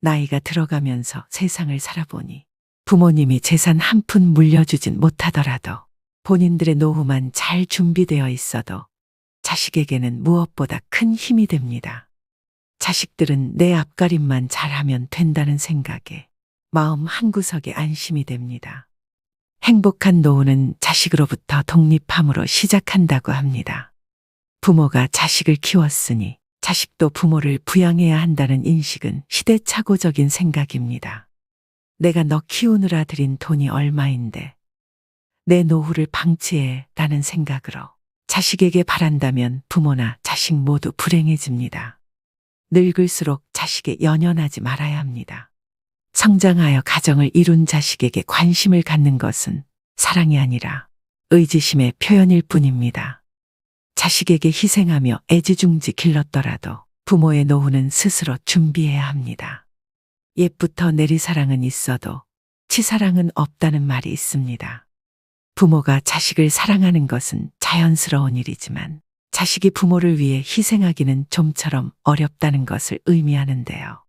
나이가 들어가면서 세상을 살아보니 부모님이 재산 한 푼 물려주진 못하더라도 본인들의 노후만 잘 준비되어 있어도 자식에게는 무엇보다 큰 힘이 됩니다. 자식들은 내 앞가림만 잘하면 된다는 생각에 마음 한구석에 안심이 됩니다. 행복한 노후는 자식으로부터 독립함으로 시작한다고 합니다. 부모가 자식을 키웠으니 자식도 부모를 부양해야 한다는 인식은 시대착오적인 생각입니다. 내가 너 키우느라 들인 돈이 얼마인데 내 노후를 방치해 라는 생각으로 자식에게 바란다면 부모나 자식 모두 불행해집니다. 늙을수록 자식에 연연하지 말아야 합니다. 성장하여 가정을 이룬 자식에게 관심을 갖는 것은 사랑이 아니라 의지심의 표현일 뿐입니다. 자식에게 희생하며 애지중지 길렀더라도 부모의 노후는 스스로 준비해야 합니다. 옛부터 내리사랑은 있어도 치사랑은 없다는 말이 있습니다. 부모가 자식을 사랑하는 것은 자연스러운 일이지만 자식이 부모를 위해 희생하기는 좀처럼 어렵다는 것을 의미하는데요.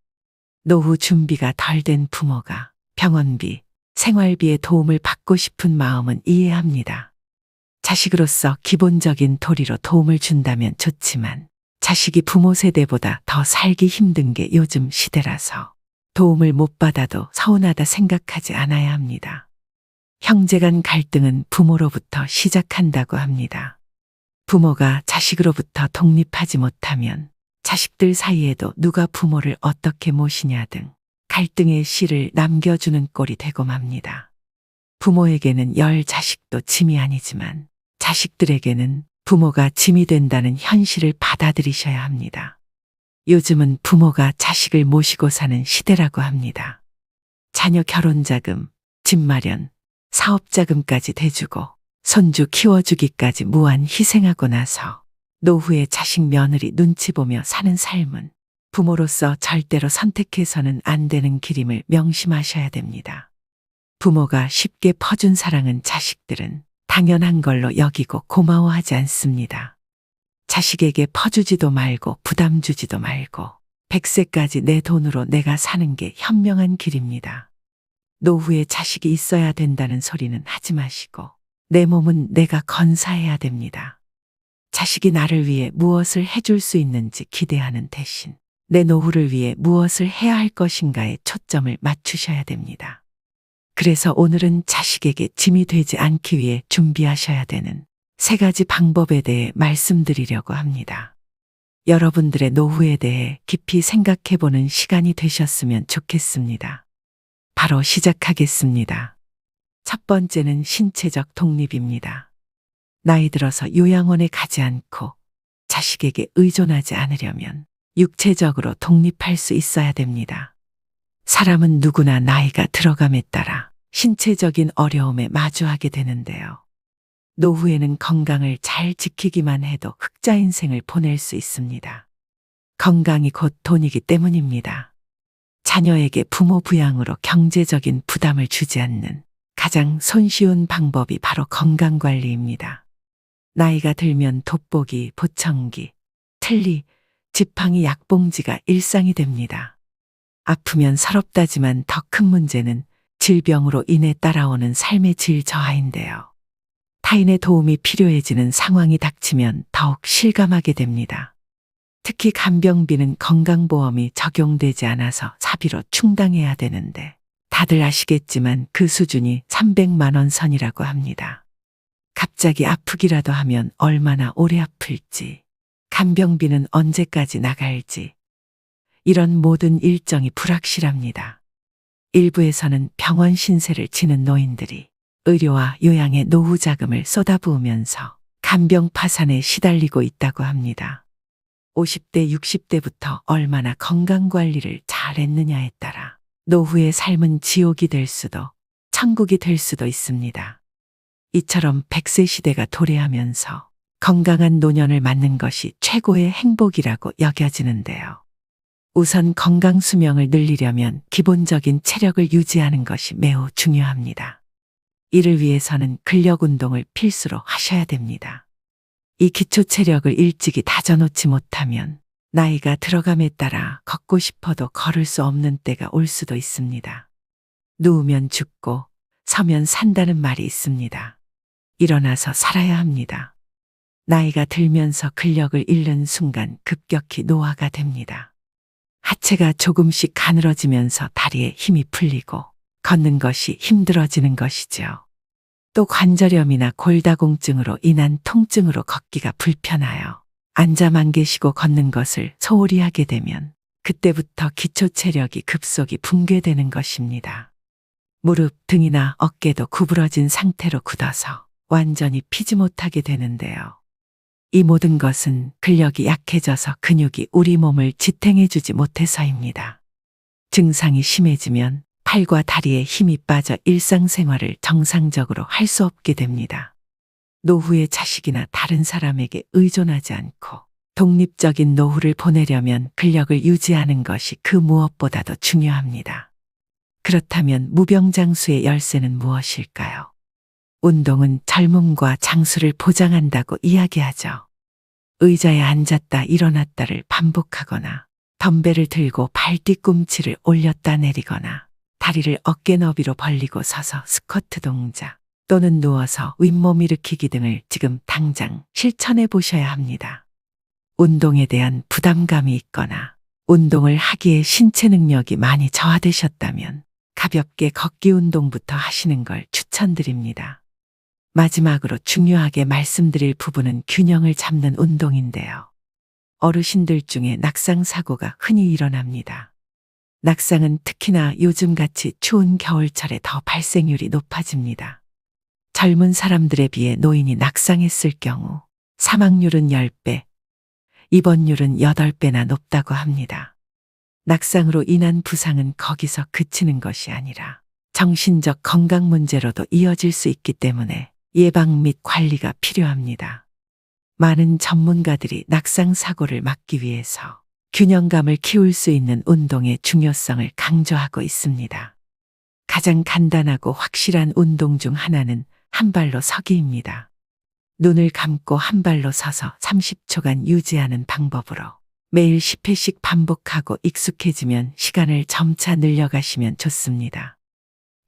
노후 준비가 덜 된 부모가 병원비, 생활비의 도움을 받고 싶은 마음은 이해합니다. 자식으로서 기본적인 도리로 도움을 준다면 좋지만 자식이 부모 세대보다 더 살기 힘든 게 요즘 시대라서 도움을 못 받아도 서운하다 생각하지 않아야 합니다. 형제 간 갈등은 부모로부터 시작한다고 합니다. 부모가 자식으로부터 독립하지 못하면 자식들 사이에도 누가 부모를 어떻게 모시냐 등 갈등의 씨를 남겨주는 꼴이 되고 맙니다. 부모에게는 열 자식도 짐이 아니지만 자식들에게는 부모가 짐이 된다는 현실을 받아들이셔야 합니다. 요즘은 부모가 자식을 모시고 사는 시대라고 합니다. 자녀 결혼 자금, 집 마련, 사업 자금까지 대주고 손주 키워주기까지 무한 희생하고 나서 노후에 자식 며느리 눈치 보며 사는 삶은 부모로서 절대로 선택해서는 안 되는 길임을 명심하셔야 됩니다. 부모가 쉽게 퍼준 사랑은 자식들은 당연한 걸로 여기고 고마워하지 않습니다. 자식에게 퍼주지도 말고 부담 주지도 말고 100세까지 내 돈으로 내가 사는 게 현명한 길입니다. 노후에 자식이 있어야 된다는 소리는 하지 마시고 내 몸은 내가 건사해야 됩니다. 자식이 나를 위해 무엇을 해줄 수 있는지 기대하는 대신 내 노후를 위해 무엇을 해야 할 것인가에 초점을 맞추셔야 됩니다. 그래서 오늘은 자식에게 짐이 되지 않기 위해 준비하셔야 되는 세 가지 방법에 대해 말씀드리려고 합니다. 여러분들의 노후에 대해 깊이 생각해 보는 시간이 되셨으면 좋겠습니다. 바로 시작하겠습니다. 첫 번째는 신체적 독립입니다. 나이 들어서 요양원에 가지 않고 자식에게 의존하지 않으려면 육체적으로 독립할 수 있어야 됩니다. 사람은 누구나 나이가 들어감에 따라 신체적인 어려움에 마주하게 되는데요. 노후에는 건강을 잘 지키기만 해도 흑자 인생을 보낼 수 있습니다. 건강이 곧 돈이기 때문입니다. 자녀에게 부모 부양으로 경제적인 부담을 주지 않는 가장 손쉬운 방법이 바로 건강 관리입니다. 나이가 들면 돋보기, 보청기, 틀니, 지팡이 약봉지가 일상이 됩니다. 아프면 서럽다지만 더 큰 문제는 질병으로 인해 따라오는 삶의 질 저하인데요. 타인의 도움이 필요해지는 상황이 닥치면 더욱 실감하게 됩니다. 특히 간병비는 건강보험이 적용되지 않아서 사비로 충당해야 되는데 다들 아시겠지만 그 수준이 300만 원 선이라고 합니다. 갑자기 아프기라도 하면 얼마나 오래 아플지, 간병비는 언제까지 나갈지, 이런 모든 일정이 불확실합니다. 일부에서는 병원 신세를 지는 노인들이 의료와 요양의 노후 자금을 쏟아부으면서 간병 파산에 시달리고 있다고 합니다. 50대, 60대부터 얼마나 건강 관리를 잘했느냐에 따라 노후의 삶은 지옥이 될 수도 천국이 될 수도 있습니다. 이처럼 100세 시대가 도래하면서 건강한 노년을 맞는 것이 최고의 행복이라고 여겨지는데요. 우선 건강 수명을 늘리려면 기본적인 체력을 유지하는 것이 매우 중요합니다. 이를 위해서는 근력 운동을 필수로 하셔야 됩니다. 이 기초 체력을 일찍이 다져놓지 못하면 나이가 들어감에 따라 걷고 싶어도 걸을 수 없는 때가 올 수도 있습니다. 누우면 죽고 서면 산다는 말이 있습니다. 일어나서 살아야 합니다. 나이가 들면서 근력을 잃는 순간 급격히 노화가 됩니다. 하체가 조금씩 가늘어지면서 다리에 힘이 풀리고 걷는 것이 힘들어지는 것이죠. 또 관절염이나 골다공증으로 인한 통증으로 걷기가 불편하여 앉아만 계시고 걷는 것을 소홀히 하게 되면 그때부터 기초 체력이 급속히 붕괴되는 것입니다. 무릎, 등이나 어깨도 구부러진 상태로 굳어서 완전히 피지 못하게 되는데요. 이 모든 것은 근력이 약해져서 근육이 우리 몸을 지탱해주지 못해서입니다. 증상이 심해지면 팔과 다리에 힘이 빠져 일상생활을 정상적으로 할 수 없게 됩니다. 노후의 자식이나 다른 사람에게 의존하지 않고 독립적인 노후를 보내려면 근력을 유지하는 것이 그 무엇보다도 중요합니다. 그렇다면 무병장수의 열쇠는 무엇일까요? 운동은 젊음과 장수를 보장한다고 이야기하죠. 의자에 앉았다 일어났다를 반복하거나 덤벨을 들고 발 뒤꿈치를 올렸다 내리거나 다리를 어깨 너비로 벌리고 서서 스쿼트 동작 또는 누워서 윗몸 일으키기 등을 지금 당장 실천해 보셔야 합니다. 운동에 대한 부담감이 있거나 운동을 하기에 신체 능력이 많이 저하되셨다면 가볍게 걷기 운동부터 하시는 걸 추천드립니다. 마지막으로 중요하게 말씀드릴 부분은 균형을 잡는 운동인데요. 어르신들 중에 낙상 사고가 흔히 일어납니다. 낙상은 특히나 요즘같이 추운 겨울철에 더 발생률이 높아집니다. 젊은 사람들에 비해 노인이 낙상했을 경우 사망률은 10배, 입원율은 8배나 높다고 합니다. 낙상으로 인한 부상은 거기서 그치는 것이 아니라 정신적 건강 문제로도 이어질 수 있기 때문에 예방 및 관리가 필요합니다. 많은 전문가들이 낙상 사고를 막기 위해서 균형감을 키울 수 있는 운동의 중요성을 강조하고 있습니다. 가장 간단하고 확실한 운동 중 하나는 한 발로 서기입니다. 눈을 감고 한 발로 서서 30초간 유지하는 방법으로 매일 10회씩 반복하고 익숙해지면 시간을 점차 늘려가시면 좋습니다.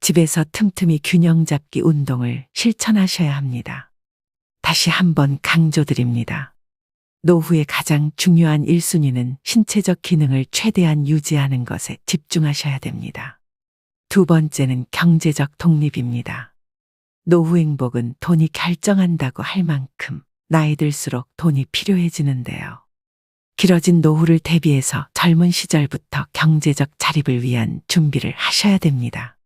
집에서 틈틈이 균형 잡기 운동을 실천하셔야 합니다. 다시 한번 강조드립니다. 노후의 가장 중요한 1순위는 신체적 기능을 최대한 유지하는 것에 집중하셔야 됩니다. 두 번째는 경제적 독립입니다. 노후 행복은 돈이 결정한다고 할 만큼 나이 들수록 돈이 필요해지는데요. 길어진 노후를 대비해서 젊은 시절부터 경제적 자립을 위한 준비를 하셔야 됩니다.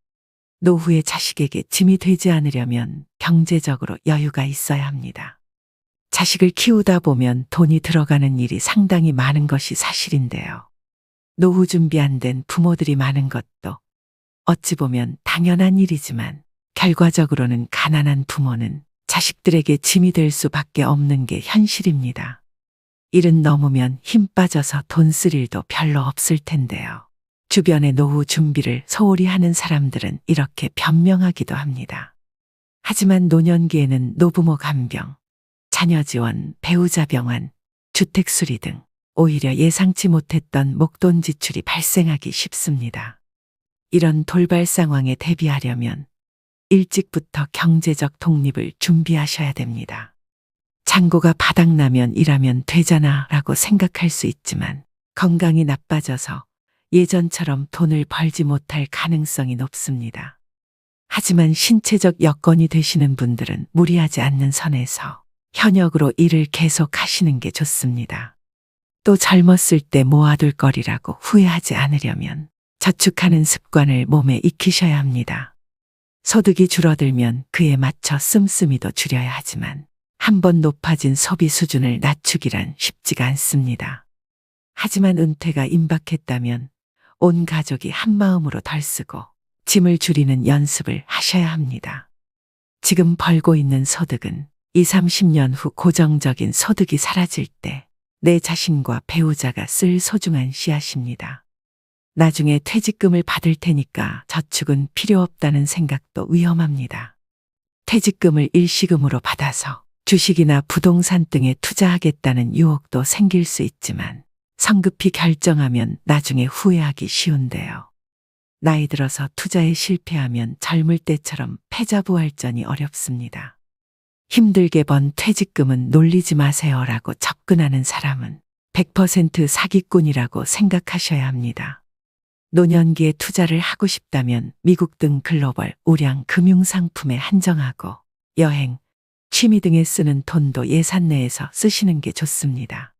노후의 자식에게 짐이 되지 않으려면 경제적으로 여유가 있어야 합니다. 자식을 키우다 보면 돈이 들어가는 일이 상당히 많은 것이 사실인데요. 노후 준비 안 된 부모들이 많은 것도 어찌 보면 당연한 일이지만 결과적으로는 가난한 부모는 자식들에게 짐이 될 수밖에 없는 게 현실입니다. 일은 넘으면 힘 빠져서 돈 쓸 일도 별로 없을 텐데요. 주변의 노후 준비를 소홀히 하는 사람들은 이렇게 변명하기도 합니다. 하지만 노년기에는 노부모 간병, 자녀 지원, 배우자 병환, 주택 수리 등 오히려 예상치 못했던 목돈 지출이 발생하기 쉽습니다. 이런 돌발 상황에 대비하려면 일찍부터 경제적 독립을 준비하셔야 됩니다. 잔고가 바닥나면 일하면 되잖아 라고 생각할 수 있지만 건강이 나빠져서 예전처럼 돈을 벌지 못할 가능성이 높습니다. 하지만 신체적 여건이 되시는 분들은 무리하지 않는 선에서 현역으로 일을 계속 하시는 게 좋습니다. 또 젊었을 때 모아둘 거리라고 후회하지 않으려면 저축하는 습관을 몸에 익히셔야 합니다. 소득이 줄어들면 그에 맞춰 씀씀이도 줄여야 하지만 한 번 높아진 소비 수준을 낮추기란 쉽지가 않습니다. 하지만 은퇴가 임박했다면 온 가족이 한마음으로 덜 쓰고 짐을 줄이는 연습을 하셔야 합니다. 지금 벌고 있는 소득은 2, 30년 후 고정적인 소득이 사라질 때 내 자신과 배우자가 쓸 소중한 씨앗입니다. 나중에 퇴직금을 받을 테니까 저축은 필요 없다는 생각도 위험합니다. 퇴직금을 일시금으로 받아서 주식이나 부동산 등에 투자하겠다는 유혹도 생길 수 있지만 성급히 결정하면 나중에 후회하기 쉬운데요. 나이 들어서 투자에 실패하면 젊을 때처럼 패자부활전이 어렵습니다. 힘들게 번 퇴직금은 놀리지 마세요라고 접근하는 사람은 100% 사기꾼이라고 생각하셔야 합니다. 노년기에 투자를 하고 싶다면 미국 등 글로벌 우량 금융상품에 한정하고 여행, 취미 등에 쓰는 돈도 예산 내에서 쓰시는 게 좋습니다.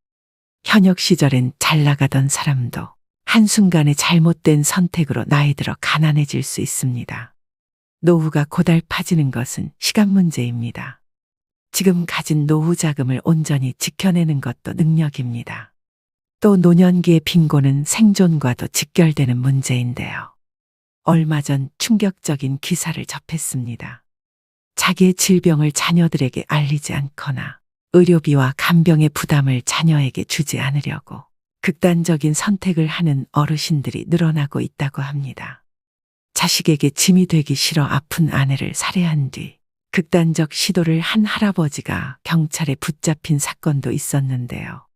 현역 시절엔 잘 나가던 사람도 한순간에 잘못된 선택으로 나이 들어 가난해질 수 있습니다. 노후가 고달파지는 것은 시간 문제입니다. 지금 가진 노후 자금을 온전히 지켜내는 것도 능력입니다. 또 노년기의 빈곤은 생존과도 직결되는 문제인데요. 얼마 전 충격적인 기사를 접했습니다. 자기의 질병을 자녀들에게 알리지 않거나 의료비와 간병의 부담을 자녀에게 주지 않으려고 극단적인 선택을 하는 어르신들이 늘어나고 있다고 합니다. 자식에게 짐이 되기 싫어 아픈 아내를 살해한 뒤 극단적 시도를 한 할아버지가 경찰에 붙잡힌 사건도 있었는데요.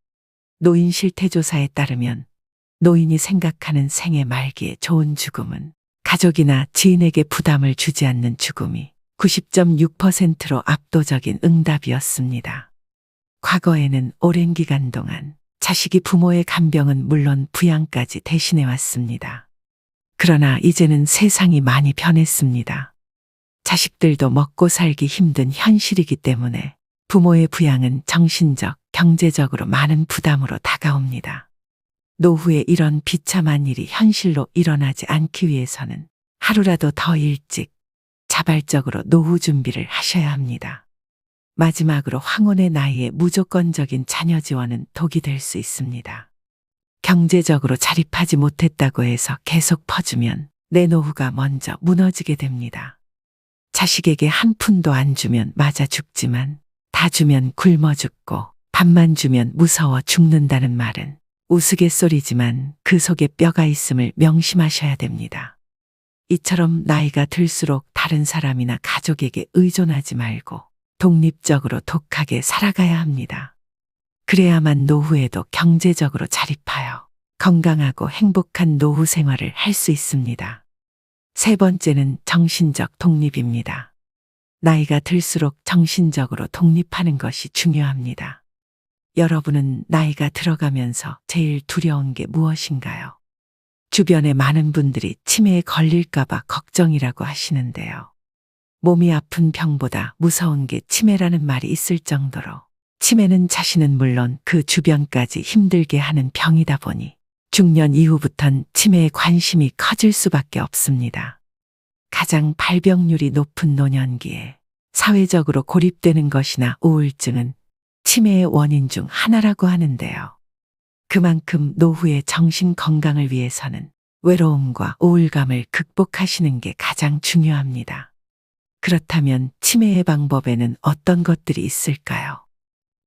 노인 실태조사에 따르면 노인이 생각하는 생애 말기의 좋은 죽음은 가족이나 지인에게 부담을 주지 않는 죽음이 90.6%로 압도적인 응답이었습니다. 과거에는 오랜 기간 동안 자식이 부모의 간병은 물론 부양까지 대신해 왔습니다. 그러나 이제는 세상이 많이 변했습니다. 자식들도 먹고 살기 힘든 현실이기 때문에 부모의 부양은 정신적, 경제적으로 많은 부담으로 다가옵니다. 노후에 이런 비참한 일이 현실로 일어나지 않기 위해서는 하루라도 더 일찍 자발적으로 노후 준비를 하셔야 합니다. 마지막으로 황혼의 나이에 무조건적인 자녀 지원은 독이 될 수 있습니다. 경제적으로 자립하지 못했다고 해서 계속 퍼주면 내 노후가 먼저 무너지게 됩니다. 자식에게 한 푼도 안 주면 맞아 죽지만 다 주면 굶어 죽고 밥만 주면 무서워 죽는다는 말은 우스갯소리지만 그 속에 뼈가 있음을 명심하셔야 됩니다. 이처럼 나이가 들수록 다른 사람이나 가족에게 의존하지 말고 독립적으로 독하게 살아가야 합니다. 그래야만 노후에도 경제적으로 자립하여 건강하고 행복한 노후 생활을 할 수 있습니다. 세 번째는 정신적 독립입니다. 나이가 들수록 정신적으로 독립하는 것이 중요합니다. 여러분은 나이가 들어가면서 제일 두려운 게 무엇인가요? 주변에 많은 분들이 치매에 걸릴까봐 걱정이라고 하시는데요. 몸이 아픈 병보다 무서운 게 치매라는 말이 있을 정도로 치매는 자신은 물론 그 주변까지 힘들게 하는 병이다 보니 중년 이후부턴 치매에 관심이 커질 수밖에 없습니다. 가장 발병률이 높은 노년기에 사회적으로 고립되는 것이나 우울증은 치매의 원인 중 하나라고 하는데요. 그만큼 노후의 정신 건강을 위해서는 외로움과 우울감을 극복하시는 게 가장 중요합니다. 그렇다면 치매의 방법에는 어떤 것들이 있을까요?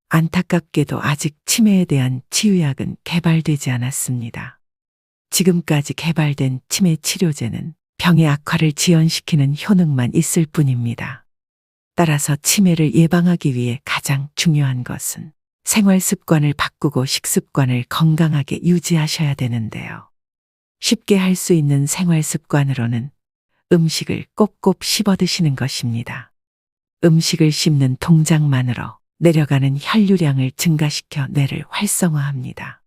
안타깝게도 아직 치매에 대한 치유약은 개발되지 않았습니다. 지금까지 개발된 치매 치료제는 병의 악화를 지연시키는 효능만 있을 뿐입니다. 따라서 치매를 예방하기 위해 가장 중요한 것은 생활 습관을 바꾸고 식습관을 건강하게 유지하셔야 되는데요. 쉽게 할 수 있는 생활 습관으로는 음식을 꼭꼭 씹어 드시는 것입니다. 음식을 씹는 동작만으로 내려가는 혈류량을 증가시켜 뇌를 활성화합니다.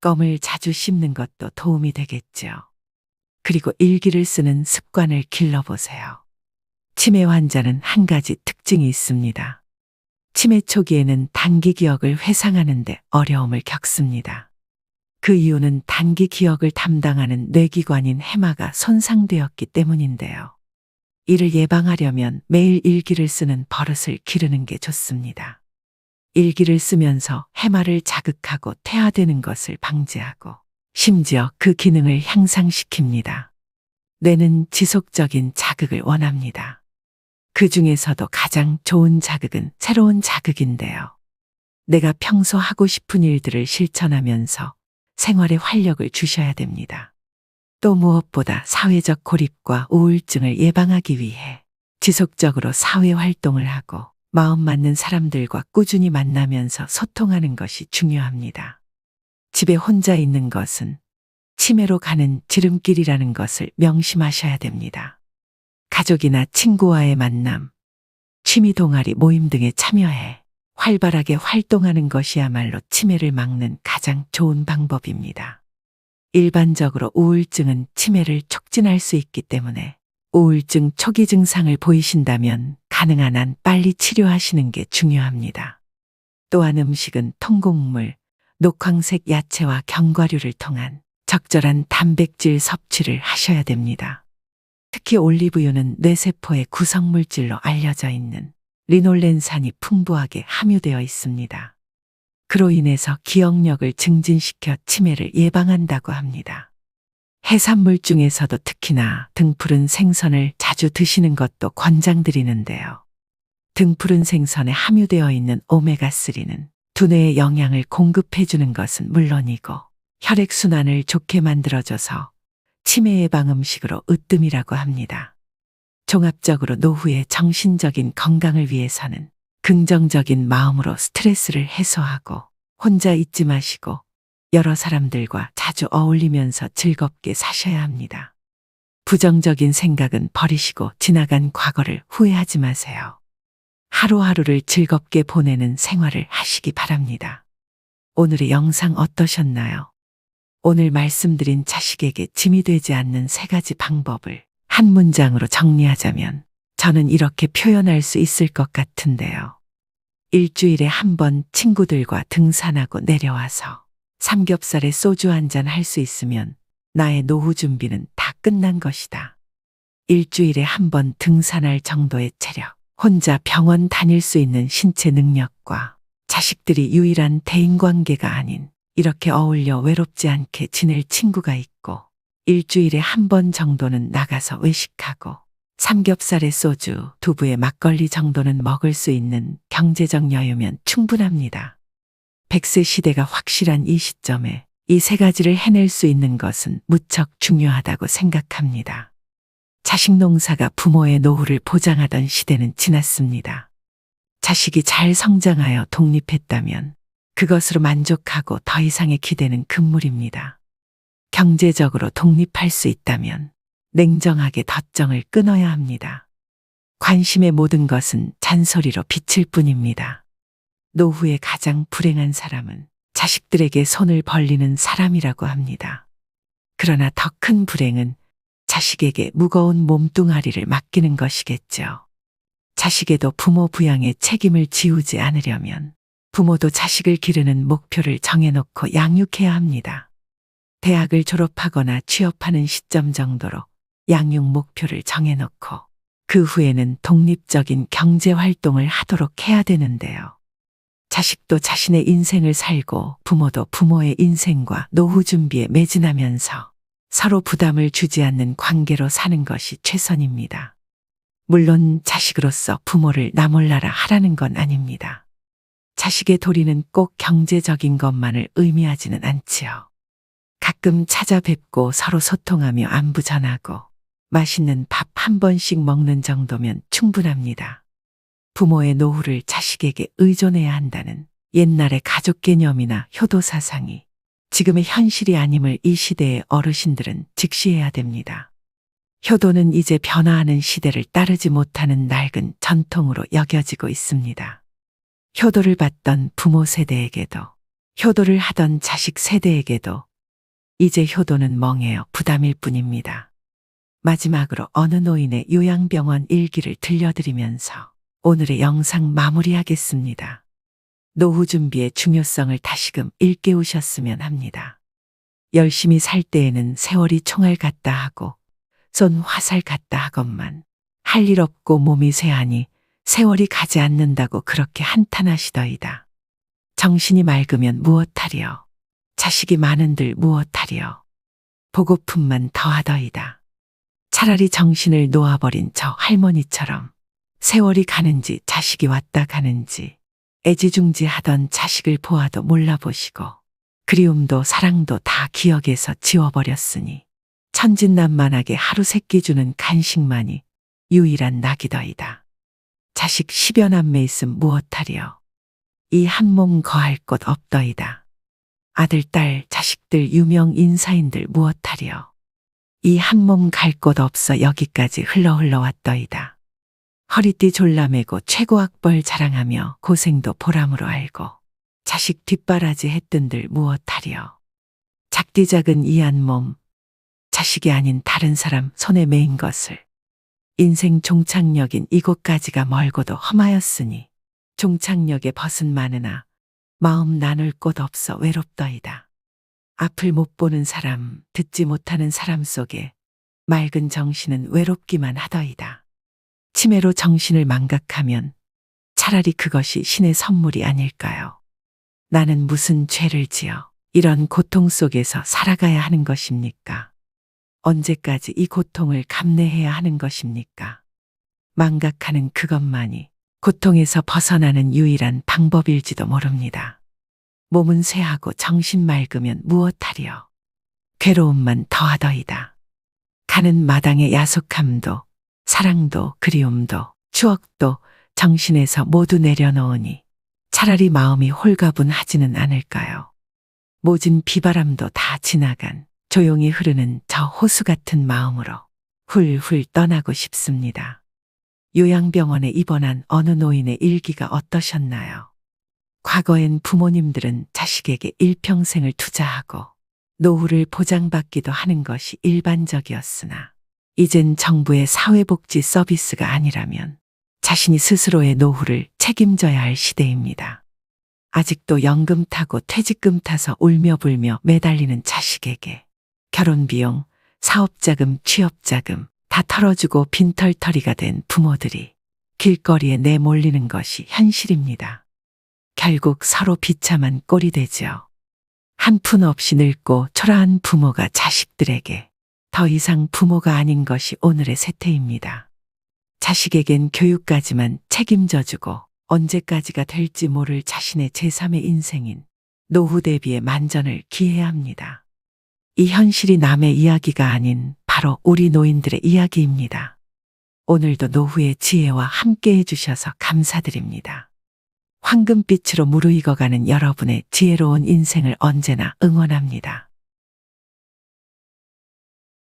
껌을 자주 씹는 것도 도움이 되겠죠. 그리고 일기를 쓰는 습관을 길러보세요. 치매 환자는 한 가지 특징이 있습니다. 치매 초기에는 단기 기억을 회상하는데 어려움을 겪습니다. 그 이유는 단기 기억을 담당하는 뇌기관인 해마가 손상되었기 때문인데요. 이를 예방하려면 매일 일기를 쓰는 버릇을 기르는 게 좋습니다. 일기를 쓰면서 해마를 자극하고 퇴화되는 것을 방지하고 심지어 그 기능을 향상시킵니다. 뇌는 지속적인 자극을 원합니다. 그 중에서도 가장 좋은 자극은 새로운 자극인데요. 내가 평소 하고 싶은 일들을 실천하면서 생활에 활력을 주셔야 됩니다. 또 무엇보다 사회적 고립과 우울증을 예방하기 위해 지속적으로 사회 활동을 하고 마음 맞는 사람들과 꾸준히 만나면서 소통하는 것이 중요합니다. 집에 혼자 있는 것은 치매로 가는 지름길이라는 것을 명심하셔야 됩니다. 가족이나 친구와의 만남, 취미 동아리 모임 등에 참여해 활발하게 활동하는 것이야말로 치매를 막는 가장 좋은 방법입니다. 일반적으로 우울증은 치매를 촉진할 수 있기 때문에 우울증 초기 증상을 보이신다면 가능한 한 빨리 치료하시는 게 중요합니다. 또한 음식은 통곡물, 녹황색 야채와 견과류를 통한 적절한 단백질 섭취를 하셔야 됩니다. 특히 올리브유는 뇌세포의 구성물질로 알려져 있는 리놀렌산이 풍부하게 함유되어 있습니다. 그로 인해서 기억력을 증진시켜 치매를 예방한다고 합니다. 해산물 중에서도 특히나 등푸른 생선을 자주 드시는 것도 권장드리는데요. 등푸른 생선에 함유되어 있는 오메가3는 두뇌에 영양을 공급해주는 것은 물론이고 혈액순환을 좋게 만들어줘서 치매 예방 음식으로 으뜸이라고 합니다. 종합적으로 노후의 정신적인 건강을 위해서는 긍정적인 마음으로 스트레스를 해소하고 혼자 있지 마시고 여러 사람들과 자주 어울리면서 즐겁게 사셔야 합니다. 부정적인 생각은 버리시고 지나간 과거를 후회하지 마세요. 하루하루를 즐겁게 보내는 생활을 하시기 바랍니다. 오늘의 영상 어떠셨나요? 오늘 말씀드린 자식에게 짐이 되지 않는 세 가지 방법을 한 문장으로 정리하자면 저는 이렇게 표현할 수 있을 것 같은데요. 일주일에 한 번 친구들과 등산하고 내려와서 삼겹살에 소주 한 잔 할 수 있으면 나의 노후 준비는 다 끝난 것이다. 일주일에 한 번 등산할 정도의 체력, 혼자 병원 다닐 수 있는 신체 능력과 자식들이 유일한 대인관계가 아닌 이렇게 어울려 외롭지 않게 지낼 친구가 있고 일주일에 한 번 정도는 나가서 외식하고 삼겹살에 소주, 두부에 막걸리 정도는 먹을 수 있는 경제적 여유면 충분합니다. 백세 시대가 확실한 이 시점에 이 세 가지를 해낼 수 있는 것은 무척 중요하다고 생각합니다. 자식 농사가 부모의 노후를 보장하던 시대는 지났습니다. 자식이 잘 성장하여 독립했다면 그것으로 만족하고 더 이상의 기대는 금물입니다. 경제적으로 독립할 수 있다면 냉정하게 덧정을 끊어야 합니다. 관심의 모든 것은 잔소리로 비칠 뿐입니다. 노후에 가장 불행한 사람은 자식들에게 손을 벌리는 사람이라고 합니다. 그러나 더 큰 불행은 자식에게 무거운 몸뚱아리를 맡기는 것이겠죠. 자식에도 부모 부양의 책임을 지우지 않으려면 부모도 자식을 기르는 목표를 정해놓고 양육해야 합니다. 대학을 졸업하거나 취업하는 시점 정도로 양육 목표를 정해놓고 그 후에는 독립적인 경제 활동을 하도록 해야 되는데요. 자식도 자신의 인생을 살고 부모도 부모의 인생과 노후 준비에 매진하면서 서로 부담을 주지 않는 관계로 사는 것이 최선입니다. 물론 자식으로서 부모를 나몰라라 하라는 건 아닙니다. 자식의 도리는 꼭 경제적인 것만을 의미하지는 않지요. 가끔 찾아뵙고 서로 소통하며 안부 전하고 맛있는 밥 한 번씩 먹는 정도면 충분합니다. 부모의 노후를 자식에게 의존해야 한다는 옛날의 가족 개념이나 효도 사상이 지금의 현실이 아님을 이 시대의 어르신들은 직시해야 됩니다. 효도는 이제 변화하는 시대를 따르지 못하는 낡은 전통으로 여겨지고 있습니다. 효도를 받던 부모 세대에게도, 효도를 하던 자식 세대에게도 이제 효도는 멍해요 부담일 뿐입니다. 마지막으로 어느 노인의 요양병원 일기를 들려드리면서 오늘의 영상 마무리하겠습니다. 노후 준비의 중요성을 다시금 일깨우셨으면 합니다. 열심히 살 때에는 세월이 총알 같다 하고 쏜 화살 같다 하건만 할 일 없고 몸이 쇠하니 세월이 가지 않는다고 그렇게 한탄하시더이다. 정신이 맑으면 무엇하리요. 자식이 많은들 무엇하리요. 보고품만 더하더이다. 차라리 정신을 놓아버린 저 할머니처럼 세월이 가는지 자식이 왔다 가는지 애지중지하던 자식을 보아도 몰라보시고 그리움도 사랑도 다 기억에서 지워버렸으니 천진난만하게 하루 세끼 주는 간식만이 유일한 낙이더이다. 자식 십여 남매 있음 무엇하리요. 이한 몸 거할 곳 없더이다. 아들, 딸, 자식들, 유명 인사인들 무엇하리요. 이한 몸 갈 곳 없어 여기까지 흘러 흘러왔더이다. 허리띠 졸라매고 최고 학벌 자랑하며 고생도 보람으로 알고 자식 뒷바라지 했던들 무엇하리요. 작디 작은 이 한 몸, 자식이 아닌 다른 사람 손에 매인 것을 인생 종착역인 이곳까지가 멀고도 험하였으니 종착역에 벗은 많으나 마음 나눌 곳 없어 외롭더이다. 앞을 못 보는 사람, 듣지 못하는 사람 속에 맑은 정신은 외롭기만 하더이다. 치매로 정신을 망각하면 차라리 그것이 신의 선물이 아닐까요? 나는 무슨 죄를 지어 이런 고통 속에서 살아가야 하는 것입니까? 언제까지 이 고통을 감내해야 하는 것입니까? 망각하는 그것만이 고통에서 벗어나는 유일한 방법일지도 모릅니다. 몸은 쇠하고 정신 맑으면 무엇하리요? 괴로움만 더하더이다. 가는 마당의 야속함도 사랑도 그리움도 추억도 정신에서 모두 내려놓으니 차라리 마음이 홀가분하지는 않을까요? 모진 비바람도 다 지나간 조용히 흐르는 저 호수 같은 마음으로 훌훌 떠나고 싶습니다. 요양병원에 입원한 어느 노인의 일기가 어떠셨나요? 과거엔 부모님들은 자식에게 일평생을 투자하고 노후를 보장받기도 하는 것이 일반적이었으나 이젠 정부의 사회복지 서비스가 아니라면 자신이 스스로의 노후를 책임져야 할 시대입니다. 아직도 연금 타고 퇴직금 타서 울며 불며 매달리는 자식에게 결혼비용, 사업자금, 취업자금 다 털어주고 빈털터리가 된 부모들이 길거리에 내몰리는 것이 현실입니다. 결국 서로 비참한 꼴이 되죠. 한푼 없이 늙고 초라한 부모가 자식들에게 더 이상 부모가 아닌 것이 오늘의 세태입니다. 자식에겐 교육까지만 책임져주고 언제까지가 될지 모를 자신의 제3의 인생인 노후 대비의 만전을 기해야 합니다. 이 현실이 남의 이야기가 아닌 바로 우리 노인들의 이야기입니다. 오늘도 노후의 지혜와 함께 해주셔서 감사드립니다. 황금빛으로 무르익어가는 여러분의 지혜로운 인생을 언제나 응원합니다.